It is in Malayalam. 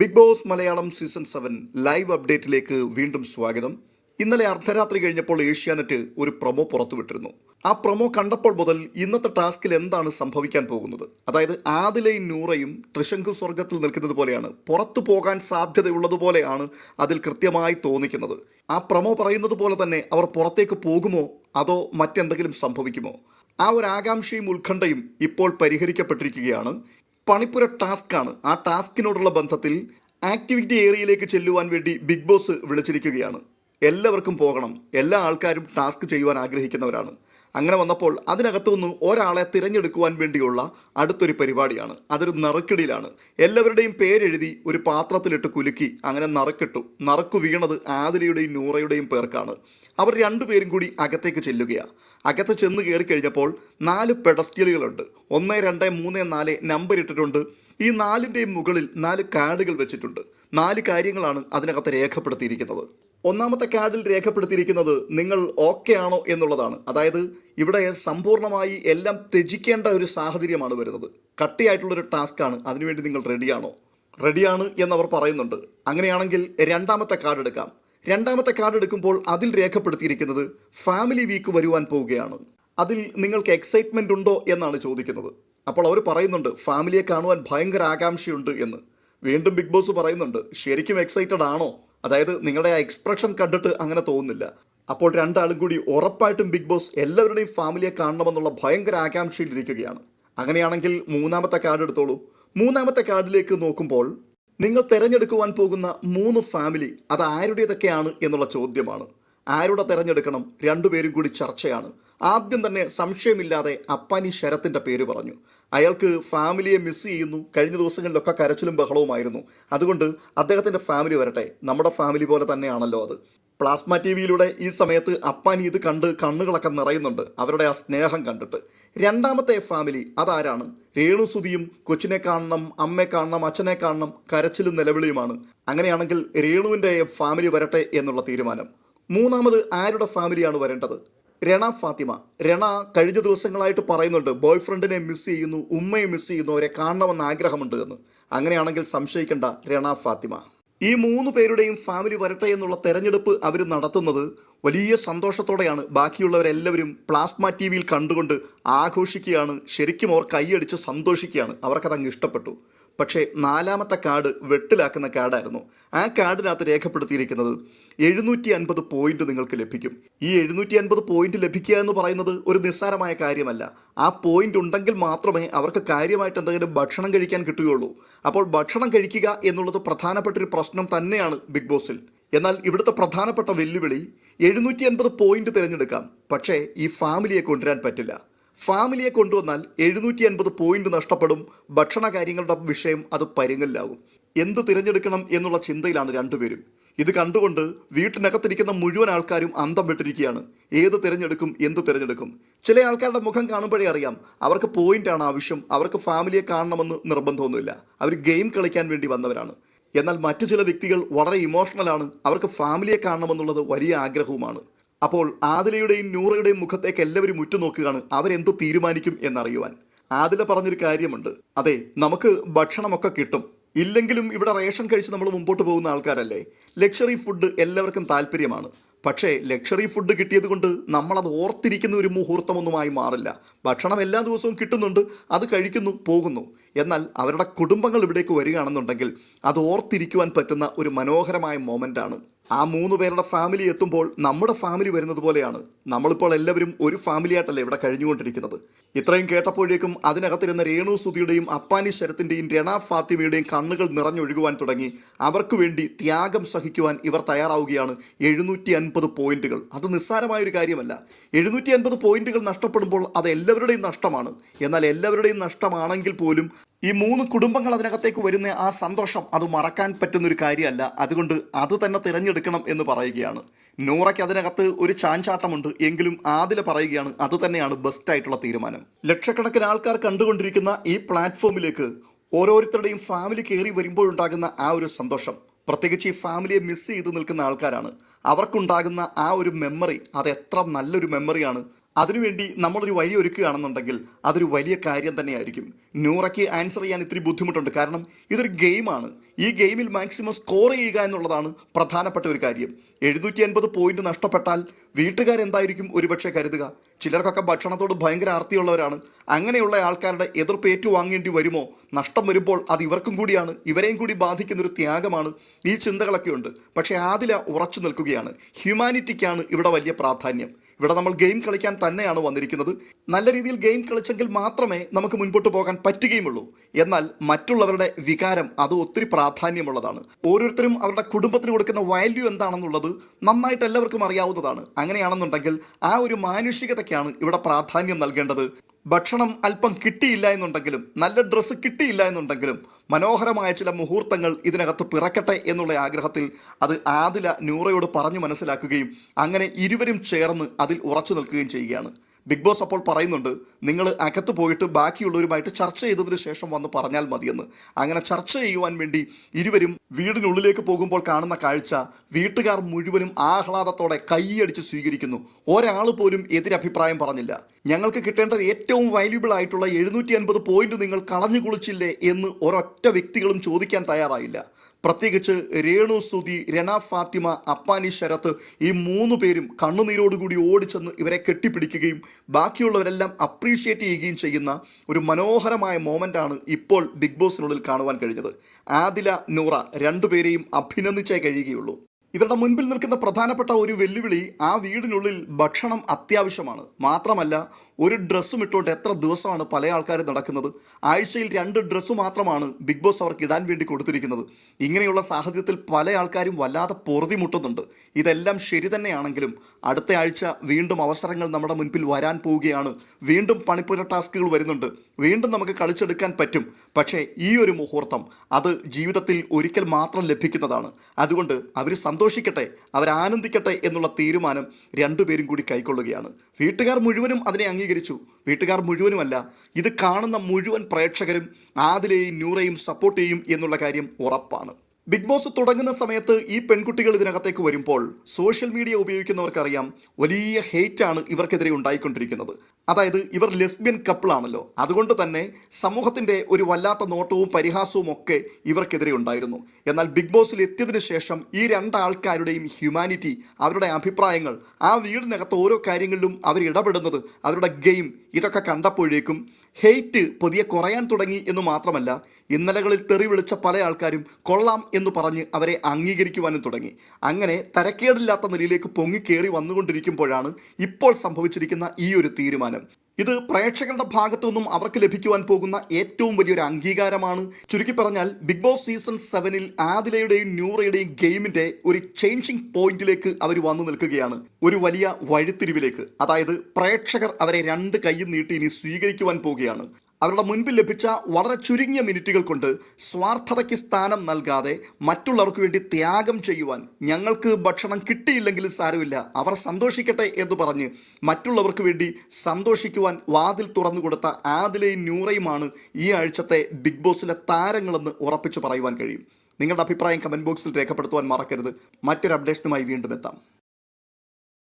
Bigg Boss Malayalam season seven live അപ്ഡേറ്റിലേക്ക് വീണ്ടും സ്വാഗതം. ഇന്നലെ അർദ്ധരാത്രി കഴിഞ്ഞപ്പോൾ ഏഷ്യാനെറ്റ് ഒരു പ്രൊമോ പുറത്തുവിട്ടിരുന്നു. ആ പ്രൊമോ കണ്ടപ്പോൾ മുതൽ ഇന്നത്തെ ടാസ്കിൽ എന്താണ് സംഭവിക്കാൻ പോകുന്നത്? അതായത് ആദിലയും നൂറയും ത്രിശങ്കു സ്വർഗത്തിൽ നിൽക്കുന്നത് പോലെയാണ്. പുറത്തു പോകാൻ സാധ്യതയുള്ളതുപോലെയാണ് അതിൽ കൃത്യമായി തോന്നിക്കുന്നത്. ആ പ്രൊമോ പറയുന്നത് പോലെ തന്നെ അവർ പുറത്തേക്ക് പോകുമോ? അതോ മറ്റെന്തെങ്കിലും സംഭവിക്കുമോ? ആ ഒരു ആകാംക്ഷയും ഉത്കണ്ഠയും ഇപ്പോൾ പരിഹരിക്കപ്പെട്ടിരിക്കുകയാണ്. പണിപ്പുര ടാസ്ക്കാണ് ആ ടാസ്കിനോടുള്ള ബന്ധത്തിൽ ആക്ടിവിറ്റി ഏരിയയിലേക്ക് ചെല്ലുവാൻ വേണ്ടി ബിഗ് ബോസ് വിളിച്ചിരിക്കുകയാണ്. എല്ലാവർക്കും പോകണം. എല്ലാ ആൾക്കാരും ടാസ്ക് ചെയ്യുവാൻ ആഗ്രഹിക്കുന്നവരാണ്. അങ്ങനെ വന്നപ്പോൾ അതിനകത്തുനിന്ന് ഒരാളെ തിരഞ്ഞെടുക്കുവാൻ വേണ്ടിയുള്ള അടുത്തൊരു പരിപാടിയാണ്. അതൊരു നറുക്കിടിയിലാണ്. എല്ലാവരുടെയും പേരെഴുതി ഒരു പാത്രത്തിലിട്ട് കുലുക്കി അങ്ങനെ നറുക്കിട്ടു. നറുക്കു വീണത് ആതിരയുടെയും നൂറയുടെയും പേർക്കാണ്. അവർ രണ്ടുപേരും കൂടി അകത്തേക്ക് ചെല്ലുകയാണ് അകത്ത് ചെന്ന് കയറി കഴിഞ്ഞപ്പോൾ നാല് പെഡസ്റ്റലുകളുണ്ട്. ഒന്ന് രണ്ട് മൂന്ന് നാല് നമ്പർ ഇട്ടിട്ടുണ്ട്. ഈ നാലിന്റെയും മുകളിൽ നാല് കാർഡുകൾ വെച്ചിട്ടുണ്ട്. നാല് കാര്യങ്ങളാണ് അതിനകത്ത് രേഖപ്പെടുത്തിയിരിക്കുന്നത്. ഒന്നാമത്തെ കാർഡിൽ രേഖപ്പെടുത്തിയിരിക്കുന്നത് നിങ്ങൾ ഓക്കെ ആണോ എന്നുള്ളതാണ്. അതായത് ഇവിടെ സമ്പൂർണമായി എല്ലാം ത്യജിക്കേണ്ട ഒരു സാഹചര്യമാണ് വരുന്നത്. കട്ടിയായിട്ടുള്ളൊരു ടാസ്ക്കാണ്. അതിനുവേണ്ടി നിങ്ങൾ റെഡിയാണോ റെഡിയാണ് എന്നവർ പറയുന്നുണ്ട്. അങ്ങനെയാണെങ്കിൽ രണ്ടാമത്തെ കാർഡ് എടുക്കാം. രണ്ടാമത്തെ കാർഡ് എടുക്കുമ്പോൾ അതിൽ രേഖപ്പെടുത്തിയിരിക്കുന്നത് ഫാമിലി വീക്ക് വരുവാൻ പോവുകയാണ്. അതിൽ നിങ്ങൾക്ക് എക്സൈറ്റ്മെന്റ് ഉണ്ടോ എന്നാണ് ചോദിക്കുന്നത്. അപ്പോൾ അവർ പറയുന്നുണ്ട് ഫാമിലിയെ കാണുവാൻ ഭയങ്കര ആകാംക്ഷയുണ്ട് എന്ന്. വീണ്ടും ബിഗ് ബോസ് പറയുന്നുണ്ട് ശരിക്കും എക്സൈറ്റഡ് ആണോ? അതായത് നിങ്ങളുടെ ആ എക്സ്പ്രഷൻ കണ്ടിട്ട് അങ്ങനെ തോന്നുന്നില്ല. അപ്പോൾ രണ്ടാളും കൂടി ഉറപ്പായിട്ടും ബിഗ് ബോസ് എല്ലാവരുടെയും ഫാമിലിയെ കാണണമെന്നുള്ള ഭയങ്കര ആകാംക്ഷയിലിരിക്കുകയാണ് അങ്ങനെയാണെങ്കിൽ മൂന്നാമത്തെ കാർഡ് എടുത്തോളൂ. മൂന്നാമത്തെ കാർഡിലേക്ക് നോക്കുമ്പോൾ നിങ്ങൾ തിരഞ്ഞെടുക്കുവാൻ പോകുന്ന മൂന്ന് ഫാമിലി അത് ആരുടേതൊക്കെയാണ് എന്നുള്ള ചോദ്യമാണ്. ആരുടെ തിരഞ്ഞെടുക്കണം? രണ്ടുപേരും കൂടി ചർച്ചയാണ്. ആദ്യം തന്നെ സംശയമില്ലാതെ അപ്പാനി ശരത്തിന്റെ പേര് പറഞ്ഞു. അയാൾക്ക് ഫാമിലിയെ മിസ് ചെയ്യുന്നു. കഴിഞ്ഞ ദിവസങ്ങളിലൊക്കെ കരച്ചിലും ബഹളവുമായിരുന്നു. അതുകൊണ്ട് അദ്ദേഹത്തിന്റെ ഫാമിലി വരട്ടെ. നമ്മുടെ ഫാമിലി പോലെ തന്നെയാണല്ലോ അത്. പ്ലാസ്മ ടി വിയിലൂടെ ഈ സമയത്ത് അപ്പാനി ഇത് കണ്ട് കണ്ണുകളൊക്കെ നിറയുന്നുണ്ട്. അവരുടെ ആ സ്നേഹം കണ്ടിട്ട്. രണ്ടാമത്തെ ഫാമിലി അതാരാണ്? രേണുസുതിയും കൊച്ചിനെ കാണണം അമ്മയെ കാണണം അച്ഛനെ കാണണം കരച്ചിലും നിലവിളിയുമാണ്. അങ്ങനെയാണെങ്കിൽ രേണുവിന്റെ ഫാമിലി വരട്ടെ എന്നുള്ള തീരുമാനം. മൂന്നാമത് ആരുടെ ഫാമിലിയാണ് വരേണ്ടത്? രണ ഫാത്തിമ. രണ കഴിഞ്ഞ ദിവസങ്ങളായിട്ട് പറയുന്നുണ്ട് ബോയ് ഫ്രണ്ടിനെ മിസ് ചെയ്യുന്നു ഉമ്മയെ മിസ് ചെയ്യുന്നു അവരെ കാണണമെന്ന് ആഗ്രഹമുണ്ട് എന്ന്. അങ്ങനെയാണെങ്കിൽ സംശയിക്കേണ്ട രണ ഫാത്തിമ. ഈ മൂന്ന് പേരുടെയും ഫാമിലി വരട്ടെ എന്നുള്ള തെരഞ്ഞെടുപ്പ് അവർ നടത്തുന്നത് വലിയ സന്തോഷത്തോടെയാണ് ബാക്കിയുള്ളവരെല്ലാവരും പ്ലാസ്മ ടി വിയിൽ കണ്ടുകൊണ്ട് ആഘോഷിക്കുകയാണ്. ശരിക്കും അവർ കൈയടിച്ച് സന്തോഷിക്കുകയാണ്. അവർക്കതങ്ങ് ഇഷ്ടപ്പെട്ടു. പക്ഷേ നാലാമത്തെ കാർഡ് വെട്ടിലാക്കുന്ന കാർഡായിരുന്നു. ആ കാർഡിനകത്ത് രേഖപ്പെടുത്തിയിരിക്കുന്നത് എഴുന്നൂറ്റി അൻപത് പോയിന്റ് നിങ്ങൾക്ക് ലഭിക്കും. ഈ എഴുന്നൂറ്റി അൻപത് പോയിന്റ് ലഭിക്കുക എന്ന് പറയുന്നത് ഒരു നിസ്സാരമായ കാര്യമല്ല. ആ പോയിന്റ് ഉണ്ടെങ്കിൽ മാത്രമേ അവർക്ക് കാര്യമായിട്ട് എന്തെങ്കിലും ഭക്ഷണം കഴിക്കാൻ കിട്ടുകയുള്ളൂ. അപ്പോൾ ഭക്ഷണം കഴിക്കുക എന്നുള്ളത് പ്രധാനപ്പെട്ട ഒരു പ്രശ്നം തന്നെയാണ് ബിഗ് ബോസിൽ. എന്നാൽ ഇവിടുത്തെ പ്രധാനപ്പെട്ട വെല്ലുവിളി എഴുന്നൂറ്റി അൻപത് പോയിന്റ് തിരഞ്ഞെടുക്കാം. പക്ഷേ ഈ ഫാമിലിയെ കൊണ്ടുവരാൻ പറ്റില്ല. ഫാമിലിയെ കൊണ്ടുവന്നാൽ എഴുന്നൂറ്റി അൻപത് പോയിന്റ് നഷ്ടപ്പെടും. ഭക്ഷണ കാര്യങ്ങളുടെ വിഷയം അത് പരിങ്ങലിലാകും എന്ത് തിരഞ്ഞെടുക്കണം എന്നുള്ള ചിന്തയിലാണ് രണ്ടുപേരും. ഇത് കണ്ടുകൊണ്ട് വീട്ടിനകത്തിരിക്കുന്ന മുഴുവൻ ആൾക്കാരും അന്തം വിട്ടിരിക്കുകയാണ്. ഏത് തിരഞ്ഞെടുക്കും എന്ത് തിരഞ്ഞെടുക്കും? ചില ആൾക്കാരുടെ മുഖം കാണുമ്പോഴേ അറിയാം. അവർക്ക് പോയിന്റാണ് ആവശ്യം. അവർക്ക് ഫാമിലിയെ കാണണമെന്ന് നിർബന്ധമൊന്നുമില്ല. അവർ ഗെയിം കളിക്കാൻ വേണ്ടി വന്നവരാണ്. എന്നാൽ മറ്റു ചില വ്യക്തികൾ വളരെ ഇമോഷണലാണ് അവർക്ക് ഫാമിലിയെ കാണണമെന്നുള്ളത് വലിയ ആഗ്രഹവുമാണ്. അപ്പോൾ ആദിലയുടെയും നൂറയുടെയും മുഖത്തേക്ക് എല്ലാവരും ഉറ്റുനോക്കുകയാണ്. അവരെന്ത് തീരുമാനിക്കും എന്നറിയുവാൻ. ആദില പറഞ്ഞൊരു കാര്യമുണ്ട്. അതെ നമുക്ക് ഭക്ഷണമൊക്കെ കിട്ടും. ഇല്ലെങ്കിലും ഇവിടെ റേഷൻ കഴിച്ച് നമ്മൾ മുമ്പോട്ട് പോകുന്ന ആൾക്കാരല്ലേ? ലക്ഷറി ഫുഡ് എല്ലാവർക്കും താല്പര്യമാണ്. പക്ഷേ ലക്ഷറി ഫുഡ് കിട്ടിയത് കൊണ്ട് നമ്മളത് ഓർത്തിരിക്കുന്ന ഒരു മുഹൂർത്തമൊന്നുമായി മാറില്ല. ഭക്ഷണം എല്ലാ ദിവസവും കിട്ടുന്നുണ്ട് അത് കഴിക്കുന്നു പോകുന്നു. എന്നാൽ അവരുടെ കുടുംബങ്ങൾ ഇവിടേക്ക് വരികയാണെന്നുണ്ടെങ്കിൽ അത് ഓർത്തിരിക്കുവാൻ പറ്റുന്ന ഒരു മനോഹരമായ മൊമെന്റാണ് ആ മൂന്ന് പേരുടെ ഫാമിലി എത്തുമ്പോൾ നമ്മുടെ ഫാമിലി വരുന്നത് പോലെയാണ്. നമ്മളിപ്പോൾ എല്ലാവരും ഒരു ഫാമിലിയായിട്ടല്ലേ ഇവിടെ കഴിഞ്ഞുകൊണ്ടിരിക്കുന്നത്. ഇത്രയും കേട്ടപ്പോഴേക്കും അതിനകത്തിരുന്ന രേണു സുധിയുടെയും അപ്പാനി ശരത്തിന്റെയും രണ ഫാത്തിമയുടെയും കണ്ണുകൾ നിറഞ്ഞൊഴുകുവാൻ തുടങ്ങി. അവർക്ക് വേണ്ടി ത്യാഗം സഹിക്കുവാൻ ഇവർ തയ്യാറാവുകയാണ്. എഴുന്നൂറ്റി അൻപത് പോയിന്റുകൾ. അത് നിസ്സാരമായ ഒരു കാര്യമല്ല. എഴുന്നൂറ്റി അൻപത് പോയിന്റുകൾ നഷ്ടപ്പെടുമ്പോൾ അത് എല്ലാവരുടെയും നഷ്ടമാണ്. എന്നാൽ എല്ലാവരുടെയും നഷ്ടമാണെങ്കിൽ പോലും ഈ മൂന്ന് കുടുംബങ്ങൾ അതിനകത്തേക്ക് വരുന്ന ആ സന്തോഷം അത് മറക്കാൻ പറ്റുന്നൊരു കാര്യമല്ല. അതുകൊണ്ട് അത് തന്നെ തിരഞ്ഞെടുക്കണം എന്ന് പറയുകയാണ്. നൂറയ്ക്ക് അതിനകത്ത് ഒരു ചാഞ്ചാട്ടമുണ്ട്. എങ്കിലും ആദില പറയുകയാണ് അത് തന്നെയാണ് ബെസ്റ്റ് ആയിട്ടുള്ള തീരുമാനം. ലക്ഷക്കണക്കിന് ആൾക്കാർ കണ്ടുകൊണ്ടിരിക്കുന്ന ഈ പ്ലാറ്റ്ഫോമിലേക്ക് ഓരോരുത്തരുടെയും ഫാമിലി കയറി വരുമ്പോഴുണ്ടാകുന്ന ആ ഒരു സന്തോഷം. പ്രത്യേകിച്ച് ഈ ഫാമിലിയെ മിസ് ചെയ്ത് നിൽക്കുന്ന ആൾക്കാരാണ്. അവർക്കുണ്ടാകുന്ന ആ ഒരു മെമ്മറി അത് എത്ര നല്ലൊരു മെമ്മറിയാണ്. അതിനുവേണ്ടി നമ്മളൊരു വഴി ഒരുക്കുകയാണെന്നുണ്ടെങ്കിൽ അതൊരു വലിയ കാര്യം തന്നെയായിരിക്കും. നൂറയ്ക്ക് ആൻസർ ചെയ്യാൻ ഇത്തിരി ബുദ്ധിമുട്ടുണ്ട്. കാരണം ഇതൊരു ഗെയിമാണ്. ഈ ഗെയിമിൽ മാക്സിമം സ്കോർ ചെയ്യുക എന്നുള്ളതാണ് പ്രധാനപ്പെട്ട ഒരു കാര്യം. എഴുന്നൂറ്റി അൻപത് പോയിന്റ് നഷ്ടപ്പെട്ടാൽ വീട്ടുകാരെന്തായിരിക്കും ഒരുപക്ഷെ കരുതുക? ചിലർക്കൊക്കെ ഭക്ഷണത്തോട് ഭയങ്കര ആർത്തിയുള്ളവരാണ്. അങ്ങനെയുള്ള ആൾക്കാരുടെ എതിർപ്പ് ഏറ്റുവാങ്ങേണ്ടി വരുമോ? നഷ്ടം വരുമ്പോൾ അത് ഇവർക്കും കൂടിയാണ്. ഇവരെയും കൂടി ബാധിക്കുന്ന ഒരു ത്യാഗമാണ് ഈ ചിന്തകളൊക്കെ ഉണ്ട് പക്ഷേ ആദില ഉറച്ചു നിൽക്കുകയാണ്. ഹ്യൂമാനിറ്റിക്കാണ് ഇവിടെ വലിയ പ്രാധാന്യം. ഇവിടെ നമ്മൾ ഗെയിം കളിക്കാൻ തന്നെയാണ് വന്നിരിക്കുന്നത്. നല്ല രീതിയിൽ ഗെയിം കളിച്ചെങ്കിൽ മാത്രമേ നമുക്ക് മുൻപോട്ട് പോകാൻ പറ്റുകയുമുള്ളൂ. എന്നാൽ മറ്റുള്ളവരുടെ വികാരം അത് ഒത്തിരി പ്രാധാന്യമുള്ളതാണ്. ഓരോരുത്തരും അവരുടെ കുടുംബത്തിന് കൊടുക്കുന്ന വാല്യൂ എന്താണെന്നുള്ളത് നന്നായിട്ട് എല്ലാവർക്കും അറിയാവുന്നതാണ്. അങ്ങനെയാണെന്നുണ്ടെങ്കിൽ ആ ഒരു മാനുഷികതയ്ക്കാണ് ഇവിടെ പ്രാധാന്യം നൽകേണ്ടത്. ഭക്ഷണം അല്പം കിട്ടിയില്ല എന്നുണ്ടെങ്കിലും നല്ല ഡ്രസ്സ് കിട്ടിയില്ല എന്നുണ്ടെങ്കിലും മനോഹരമായ ചില മുഹൂർത്തങ്ങൾ ഇതിനകത്ത് പിറക്കട്ടെ എന്നുള്ള ആഗ്രഹത്തിൽ അത് ആദില നൂറയോട് പറഞ്ഞു മനസ്സിലാക്കുകയും അങ്ങനെ ഇരുവരും ചേർന്ന് അതിൽ ഉറച്ചു നിൽക്കുകയും ചെയ്യുകയാണ്. ബിഗ് ബോസ് അപ്പോൾ പറയുന്നുണ്ട് നിങ്ങൾ അകത്ത് പോയിട്ട് ബാക്കിയുള്ളവരുമായിട്ട് ചർച്ച ചെയ്തതിന് ശേഷം വന്ന് പറഞ്ഞാൽ മതിയെന്ന്. അങ്ങനെ ചർച്ച ചെയ്യുവാൻ വേണ്ടി ഇരുവരും വീടിനുള്ളിലേക്ക് പോകുമ്പോൾ കാണുന്ന കാഴ്ച വീട്ടുകാർ മുഴുവനും ആഹ്ലാദത്തോടെ കൈയടിച്ച് സ്വീകരിക്കുന്നു. ഒരാൾ പോലും എതിരഭിപ്രായം പറഞ്ഞില്ല. ഞങ്ങൾക്ക് കിട്ടേണ്ടത് ഏറ്റവും വാല്യുബിൾ ആയിട്ടുള്ള എഴുന്നൂറ്റി അൻപത് പോയിന്റ് നിങ്ങൾ കളഞ്ഞു കുളിച്ചില്ലേ എന്ന് ഒരൊറ്റ വ്യക്തികളും ചോദിക്കാൻ തയ്യാറായില്ല. പ്രത്യേകിച്ച് രേണു സുധി രണ ഫാത്തിമ അപ്പാനി ശരത്ത് ഈ മൂന്ന് പേരും കണ്ണുനീരോടുകൂടി ഓടിച്ചെന്ന് ഇവരെ കെട്ടിപ്പിടിക്കുകയും ബാക്കിയുള്ളവരെല്ലാം അപ്രീഷിയേറ്റ് ചെയ്യുകയും ചെയ്യുന്ന ഒരു മനോഹരമായ മോമെന്റാണ് ഇപ്പോൾ ബിഗ് ബോസിനുള്ളിൽ കാണുവാൻ കഴിഞ്ഞത്. ആദില നൂറ രണ്ടുപേരെയും അഭിനന്ദിച്ചേ കഴിയുകയുള്ളൂ. ഇവരുടെ മുൻപിൽ നിൽക്കുന്ന പ്രധാനപ്പെട്ട ഒരു വെല്ലുവിളി ആ വീടിനുള്ളിൽ ഭക്ഷണം അത്യാവശ്യമാണ്. മാത്രമല്ല ഒരു ഡ്രസ്സും ഇട്ടുകൊണ്ട് എത്ര ദിവസമാണ് പല ആൾക്കാർ നടക്കുന്നത്? ആഴ്ചയിൽ രണ്ട് ഡ്രസ്സ് മാത്രമാണ് ബിഗ് ബോസ് അവർക്ക് ഇടാൻ വേണ്ടി കൊടുത്തിരിക്കുന്നത്. ഇങ്ങനെയുള്ള സാഹചര്യത്തിൽ പല ആൾക്കാരും വല്ലാതെ പൊറുതിമുട്ടുന്നുണ്ട്. ഇതെല്ലാം ശരി തന്നെയാണെങ്കിലും അടുത്ത ആഴ്ച വീണ്ടും അവസരങ്ങൾ നമ്മുടെ മുൻപിൽ വരാൻ പോവുകയാണ്. വീണ്ടും പണിപ്പുര ടാസ്കുകൾ വരുന്നുണ്ട്. വീണ്ടും നമുക്ക് കളിച്ചെടുക്കാൻ പറ്റും. പക്ഷേ ഈ ഒരു മുഹൂർത്തം അത് ജീവിതത്തിൽ ഒരിക്കൽ മാത്രം ലഭിക്കുന്നതാണ്. അതുകൊണ്ട് അവർ സന്തോഷിക്കട്ടെ അവർ ആനന്ദിക്കട്ടെ എന്നുള്ള തീരുമാനം രണ്ടുപേരും കൂടി കൈക്കൊള്ളുകയാണ്. വീട്ടുകാർ മുഴുവനും അതിനെ അംഗീകരിച്ചു. വീട്ടുകാർ മുഴുവനുമല്ല ഇത് കാണുന്ന മുഴുവൻ പ്രേക്ഷകരും ആദിലെയും നൂറയും സപ്പോർട്ട് ചെയ്യും എന്നുള്ള കാര്യം ഉറപ്പാണ്. ബിഗ് ബോസ് തുടങ്ങുന്ന സമയത്ത് ഈ പെൺകുട്ടികൾ ഇതിനകത്തേക്ക് വരുമ്പോൾ സോഷ്യൽ മീഡിയ ഉപയോഗിക്കുന്നവർക്കറിയാം വലിയ ഹെയ്റ്റാണ് ഇവർക്കെതിരെ ഉണ്ടായിക്കൊണ്ടിരിക്കുന്നത്. അതായത് ഇവർ ലെസ്ബിയൻ കപ്പിളാണല്ലോ. അതുകൊണ്ട് തന്നെ സമൂഹത്തിന്റെ ഒരു വല്ലാത്ത നോട്ടവും പരിഹാസവും ഒക്കെ ഇവർക്കെതിരെ ഉണ്ടായിരുന്നു. എന്നാൽ ബിഗ് ബോസിൽ എത്തിയതിന് ശേഷം ഈ രണ്ടാൾക്കാരുടെയും ഹ്യൂമാനിറ്റി അവരുടെ അഭിപ്രായങ്ങൾ ആ വീടിനകത്ത് ഓരോ കാര്യങ്ങളിലും അവർ ഇടപെടുന്നത് അവരുടെ ഗെയിം ഇതൊക്കെ കണ്ടപ്പോഴേക്കും ഹെയ്റ്റ് പുതിയ കുറയാൻ തുടങ്ങി എന്ന് മാത്രമല്ല ഇന്നലകളിൽ തെറി വിളിച്ച പല ആൾക്കാരും കൊള്ളാം എന്ന് പറഞ്ഞ് അവരെ അംഗീകരിക്കുവാനും തുടങ്ങി. അങ്ങനെ തരക്കേടില്ലാത്ത നിലയിലേക്ക് പൊങ്ങിക്കേറി വന്നുകൊണ്ടിരിക്കുമ്പോഴാണ് ഇപ്പോൾ സംഭവിച്ചിരിക്കുന്ന ഈ ഒരു തീരുമാനം. ഇത് പ്രേക്ഷകരുടെ ഭാഗത്തു നിന്നും അവർക്ക് ലഭിക്കുവാൻ പോകുന്ന ഏറ്റവും വലിയൊരു അംഗീകാരമാണ്. ചുരുക്കി പറഞ്ഞാൽ ബിഗ് ബോസ് സീസൺ സെവനിൽ ആദിലയുടെയും ന്യൂറയുടെയും ഗെയിമിന്റെ ഒരു ചേഞ്ചിങ് പോയിന്റിലേക്ക് അവർ വന്നു നിൽക്കുകയാണ്. ഒരു വലിയ വഴിത്തിരിവിലേക്ക്. അതായത് പ്രേക്ഷകർ അവരെ രണ്ട് കൈ നീട്ടി ഇനി സ്വീകരിക്കുവാൻ പോവുകയാണ് അവരുടെ മുൻപിൽ ലഭിച്ച വളരെ ചുരുങ്ങിയ മിനിറ്റുകൾ കൊണ്ട് സ്വാർത്ഥതയ്ക്ക് സ്ഥാനം നൽകാതെ മറ്റുള്ളവർക്ക് വേണ്ടി ത്യാഗം ചെയ്യുവാൻ ഞങ്ങൾക്ക് ഭക്ഷണം കിട്ടിയില്ലെങ്കിലും സാരമില്ല. അവർ സന്തോഷിക്കട്ടെ എന്ന് പറഞ്ഞ് മറ്റുള്ളവർക്ക് വേണ്ടി സന്തോഷിക്കുവാൻ വാതിൽ തുറന്നു കൊടുത്ത ആദിലയും ന്യൂറയുമാണ് ഈ ആഴ്ചത്തെ ബിഗ് ബോസിലെ താരങ്ങളെന്ന് ഉറപ്പിച്ചു പറയുവാൻ കഴിയും. നിങ്ങളുടെ അഭിപ്രായം കമന്റ് ബോക്സിൽ രേഖപ്പെടുത്തുവാൻ മറക്കരുത്. മറ്റൊരു അപ്ഡേഷനുമായി വീണ്ടും എത്താം.